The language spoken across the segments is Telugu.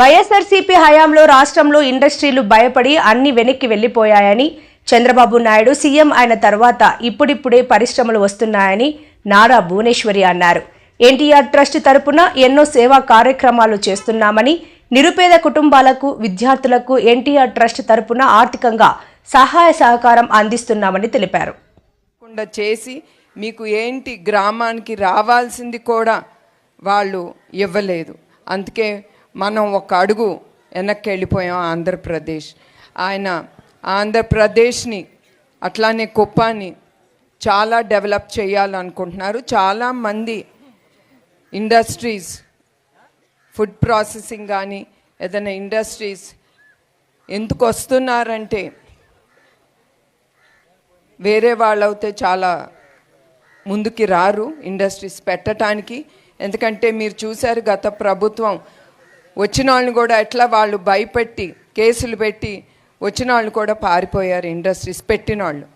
వైఎస్ఆర్సీపీ హయాంలో రాష్ట్రంలో ఇండస్ట్రీలు భయపడి అన్ని వెనక్కి వెళ్ళిపోయాయని చంద్రబాబు నాయుడు సీఎం అయిన తర్వాత ఇప్పుడిప్పుడే పరిశ్రమలు వస్తున్నాయని నారా భువనేశ్వరి అన్నారు. ఎన్టీఆర్ ట్రస్ట్ తరపున ఎన్నో సేవా కార్యక్రమాలు చేస్తున్నామని నిరుపేద కుటుంబాలకు విద్యార్థులకు ఎన్టీఆర్ ట్రస్ట్ తరపున ఆర్థికంగా సహాయ సహకారం అందిస్తున్నామని తెలిపారు. చేసి మీకు ఏంటి గ్రామానికి రావాల్సింది కూడా వాళ్ళు ఇవ్వలేదు. అందుకే మనం ఒక అడుగు వెనక్కి వెళ్ళిపోయాం ఆంధ్రప్రదేశ్. ఆయన ఆంధ్రప్రదేశ్ని అట్లానే కుప్పాన్ని చాలా డెవలప్ చేయాలనుకుంటున్నారు. చాలామంది ఇండస్ట్రీస్ ఫుడ్ ప్రాసెసింగ్ కానీ ఏదైనా ఇండస్ట్రీస్ ఎందుకు వస్తున్నారంటే వేరే వాళ్ళైతే చాలా ముందుకి రారు ఇండస్ట్రీస్ పెట్టడానికి ఎందుకంటే మీరు చూశారు గత ప్రభుత్వం వచ్చిన వాళ్ళని కూడా ఎట్లా వాళ్ళు భయపెట్టి కేసులు పెట్టి వచ్చిన వాళ్ళు కూడా పారిపోయారు ఇండస్ట్రీస్ పెట్టిన వాళ్ళు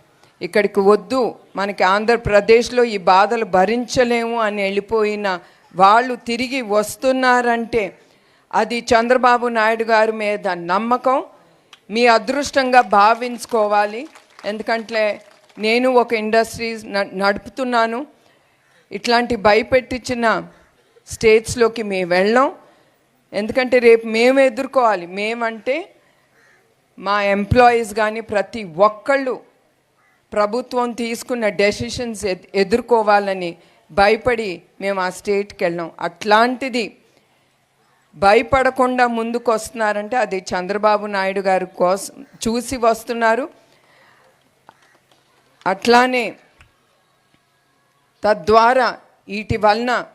ఇక్కడికి వద్దు మనకి ఆంధ్రప్రదేశ్లో ఈ బాధలు భరించలేము అని వెళ్ళిపోయిన వాళ్ళు తిరిగి వస్తున్నారంటే అది చంద్రబాబు నాయుడు గారి మీద నమ్మకం. మీ అదృష్టంగా భావించుకోవాలి. ఎందుకంటే నేను ఒక ఇండస్ట్రీస్ న- నడుపుతున్నాను. ఇట్లాంటి భయపెట్టించిన స్టేట్స్లోకి మేము వెళ్ళాం. ఎందుకంటే రేపు మేము ఎదుర్కోవాలి. మేమంటే మా ఎంప్లాయీస్ కానీ ప్రతి ఒక్కళ్ళు ప్రభుత్వం తీసుకున్న డెసిషన్స్ ఎదుర్కోవాలని భయపడి మేము ఆ స్టేట్కి వెళ్ళాం. అట్లాంటిది భయపడకుండా ముందుకు వస్తున్నారంటే అది చంద్రబాబు నాయుడు గారి కోసం చూసి వస్తున్నారు. అట్లానే తద్వారా వీటి వలన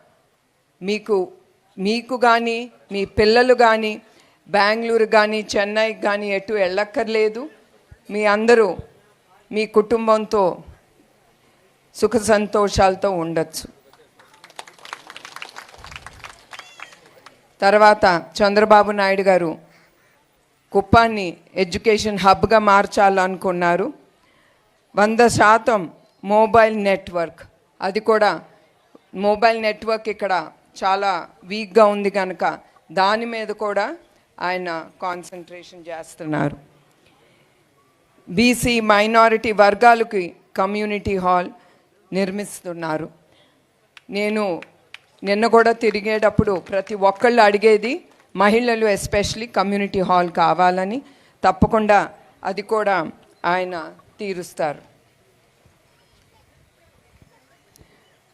మీకు మీకు కానీ మీ పిల్లలు కానీ బెంగళూరు కానీ చెన్నైకి కానీ ఎటు వెళ్ళక్కర్లేదు. మీ అందరూ మీ కుటుంబంతో సుఖ సంతోషాలతో ఉండొచ్చు. తర్వాత చంద్రబాబు నాయుడు గారు కుప్పాన్ని ఎడ్యుకేషన్ హబ్గా మార్చాలనుకున్నారు. వంద శాతం మొబైల్ నెట్వర్క్. అది కూడా మొబైల్ నెట్వర్క్ ఇక్కడ చాలా వీక్గా ఉంది కనుక దాని మీద కూడా ఆయన కాన్సన్ట్రేషన్ చేస్తున్నారు. బీసీ మైనారిటీ వర్గాలకి కమ్యూనిటీ హాల్ నిర్మిస్తున్నారు. నేను నిన్న కూడా తిరిగేటప్పుడు ప్రతి ఒక్కళ్ళు అడిగేది మహిళలు ఎస్పెషలీ కమ్యూనిటీ హాల్ కావాలని తప్పకుండా అది కూడా ఆయన తీరుస్తారు.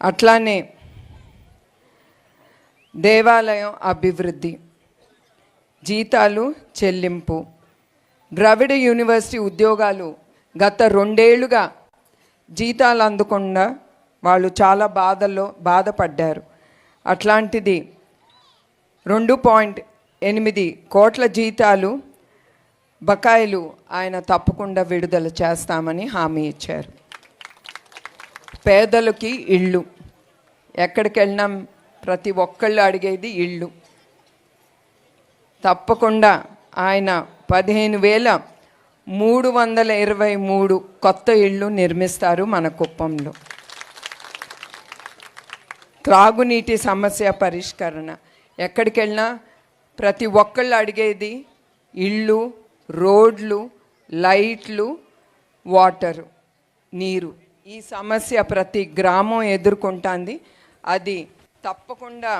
అట్లానే దేవాలయం అభివృద్ధి జీతాలు చెల్లింపు. ద్రవిడ యూనివర్సిటీ ఉద్యోగాలు గత రెండేళ్ళుగా జీతాలు అందకుండా వాళ్ళు చాలా బాధల్లో బాధపడ్డారు. అట్లాంటిది రెండు పాయింట్ ఎనిమిది కోట్ల జీతాలు బకాయిలు ఆయన తప్పకుండా విడుదల చేస్తామని హామీ ఇచ్చారు. పేదలకి ఇళ్ళు ఎక్కడికి వెళ్ళినాం ప్రతి ఒక్కళ్ళు అడిగేది ఇళ్ళు. తప్పకుండా ఆయన పదిహేను వేల మూడు వందల ఇరవై మూడు కొత్త ఇళ్ళు నిర్మిస్తారు మన కుప్పంలో. త్రాగునీటి సమస్య పరిష్కరణ. ఎక్కడికి వెళ్ళినా ప్రతి ఒక్కళ్ళు అడిగేది ఇళ్ళు రోడ్లు లైట్లు వాటరు నీరు. ఈ సమస్య ప్రతి గ్రామం ఎదుర్కొంటుంది. అది తప్పకుండా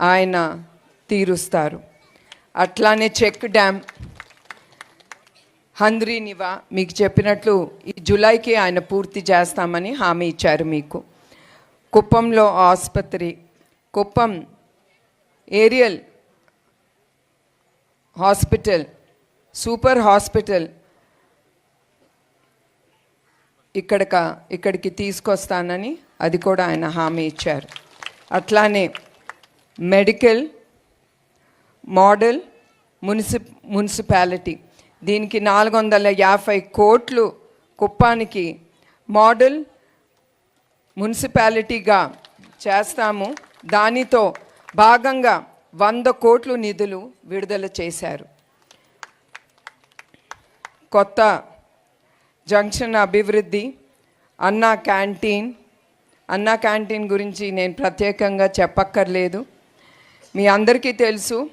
ఆయన తీరుస్తారు. అట్లానే చెక్ డ్యామ్ హంద్రీ నివా మీకు చెప్పినట్లు ఈ జులైకి ఆయన పూర్తి చేస్తామని హామీ ఇచ్చారు మీకు. కుప్పంలో ఆసుపత్రి Kuppam area hospital super hospital ఇక్కడక ఇక్కడికి తీసుకొస్తానని అది కూడా ఆయన హామీ ఇచ్చారు. అట్లానే మెడికల్ మోడల్ మున్సిప్ మున్సిపాలిటీ. దీనికి నాలుగు వందల యాభై కోట్లు కుప్పానికి మోడల్ మున్సిపాలిటీగా చేస్తాము. దానితో భాగంగా వంద కోట్లు నిధులు విడుదల చేశారు. కొత్త జంక్షన్ అభివృద్ధి అన్నా క్యాంటీన్ అన్నా క్యాంటీన్ గురించి నేను ప్రత్యేకంగా చెప్పక్కర్లేదు. మీ అందరికీ తెలుసు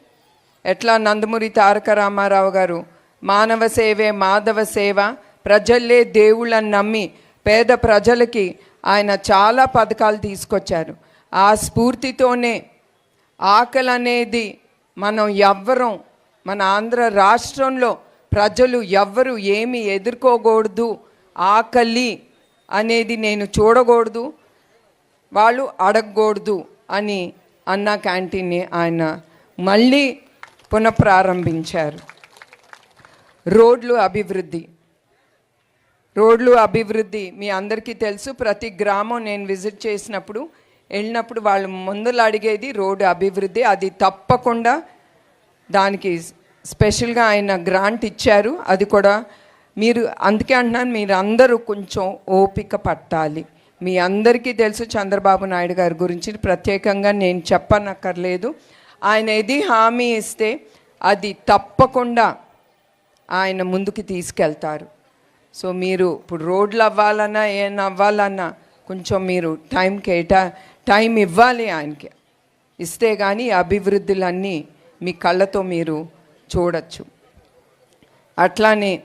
ఎట్లా నందమూరి తారక రామారావు గారు మానవ సేవే మాధవ సేవ ప్రజల్లే దేవుళ్ళని నమ్మి పేద ప్రజలకి ఆయన చాలా పథకాలు తీసుకొచ్చారు. ఆ స్ఫూర్తితోనే ఆకలి అనేది మనం ఎవ్వరం మన ఆంధ్ర రాష్ట్రంలో ప్రజలు ఎవ్వరు ఏమి ఎదుర్కోకూడదు. ఆకలి అనేది నేను చూడకూడదు. వాళ్ళు అడగకూడదు అని అన్న క్యాంటీన్ని ఆయన మళ్ళీ పునఃప్రారంభించారు. రోడ్లు అభివృద్ధి. రోడ్లు అభివృద్ధి మీ అందరికీ తెలుసు. ప్రతి గ్రామం నేను విజిట్ చేసినప్పుడు వెళ్ళినప్పుడు వాళ్ళు ముందులు అడిగేది రోడ్డు అభివృద్ధి. అది తప్పకుండా దానికి స్పెషల్గా ఆయన గ్రాంట్ ఇచ్చారు. అది కూడా మీరు అందుకే అంటున్నాను మీరు అందరూ కొంచెం ఓపిక పట్టాలి. మీ అందరికీ తెలుసు చంద్రబాబు నాయుడు గారి గురించి. ప్రత్యేకంగా నేను చెప్పనక్కర్లేదు. ఆయన ఏది హామీ ఇస్తే అది తప్పకుండా ఆయన ముందుకు తీసుకెళ్తారు. సో మీరు ఇప్పుడు రోడ్లు అవ్వాలన్నా ఏం అవ్వాలన్నా కొంచెం మీరు టైం కేటా టైం ఇవ్వాలి ఆయనకి. ఇస్తే కానీ అభివృద్ధులన్నీ మీ కళ్ళతో మీరు చూడొచ్చు. అట్లానే